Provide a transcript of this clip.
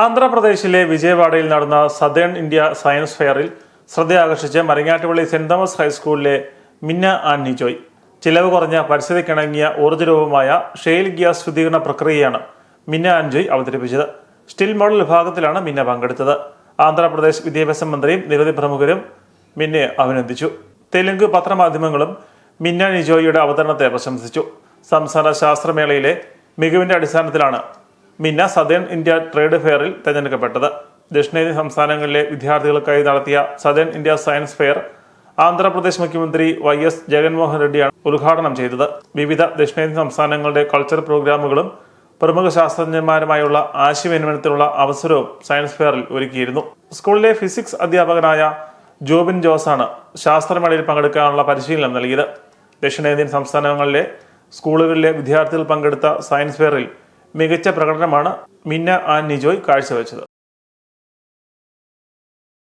ആന്ധ്രാപ്രദേശിലെ വിജയവാഡയിൽ നടന്ന സദേൺ ഇന്ത്യ സയൻസ് ഫെയറിൽ ശ്രദ്ധയാകർഷിച്ച് മരങ്ങാട്ടുപള്ളി സെന്റ് തോമസ് ഹൈസ്കൂളിലെ മിന്ന ആൻഡ് ജോയ്. ചിലവ് കുറഞ്ഞ പരിസ്ഥിതിക്കിണങ്ങിയ ഊർജരൂപമായ ഷെയിൽ ഗ്യാസ് ശുദ്ധീകരണ പ്രക്രിയയാണ് മിന്ന ആൻജോയ് അവതരിപ്പിച്ചത്. സ്റ്റിൽ മോഡൽ വിഭാഗത്തിലാണ് മിന്ന പങ്കെടുത്തത്. ആന്ധ്രാപ്രദേശ് വിദ്യാഭ്യാസ മന്ത്രിയും നിരവധി പ്രമുഖരും മിന്നയെ അഭിനന്ദിച്ചു. തെലുങ്ക് പത്രമാധ്യമങ്ങളും മിന്ന നിജോയിയുടെ അവതരണത്തെ പ്രശംസിച്ചു. സംസ്ഥാന ശാസ്ത്രമേളയിലെ മികവിന്റെ അടിസ്ഥാനത്തിലാണ് മിന്ന സദേൺ ഇന്ത്യ ട്രേഡ് ഫെയറിൽ തെരഞ്ഞെടുക്കപ്പെട്ടത്. ദക്ഷിണേന്ത്യൻ സംസ്ഥാനങ്ങളിലെ വിദ്യാർത്ഥികൾക്കായി നടത്തിയ southern India science fair Andhra Pradesh മുഖ്യമന്ത്രി വൈ എസ് ജഗൻമോഹൻ റെഡ്ഡിയാണ് ഉദ്ഘാടനം ചെയ്തത്. വിവിധ ദക്ഷിണേന്ത്യൻ സംസ്ഥാനങ്ങളുടെ കൾച്ചർ പ്രോഗ്രാമുകളും പ്രമുഖ ശാസ്ത്രജ്ഞന്മാരുമായുള്ള ആശയവിനിമയത്തിനുള്ള അവസരവും സയൻസ് ഫെയറിൽ ഒരുക്കിയിരുന്നു. സ്കൂളിലെ ഫിസിക്സ് അധ്യാപകനായ ജോബിൻ ജോസാണ് ശാസ്ത്രമേളയിൽ പങ്കെടുക്കാനുള്ള പരിശീലനം നൽകിയത്. ദക്ഷിണേന്ത്യൻ സംസ്ഥാനങ്ങളിലെ സ്കൂളുകളിലെ വിദ്യാർത്ഥികൾ പങ്കെടുത്ത സയൻസ് ഫെയറിൽ മികച്ച പ്രകടനമാണ് മിന്ന ആൻ നിജോയ് കാഴ്ചവെച്ചത്.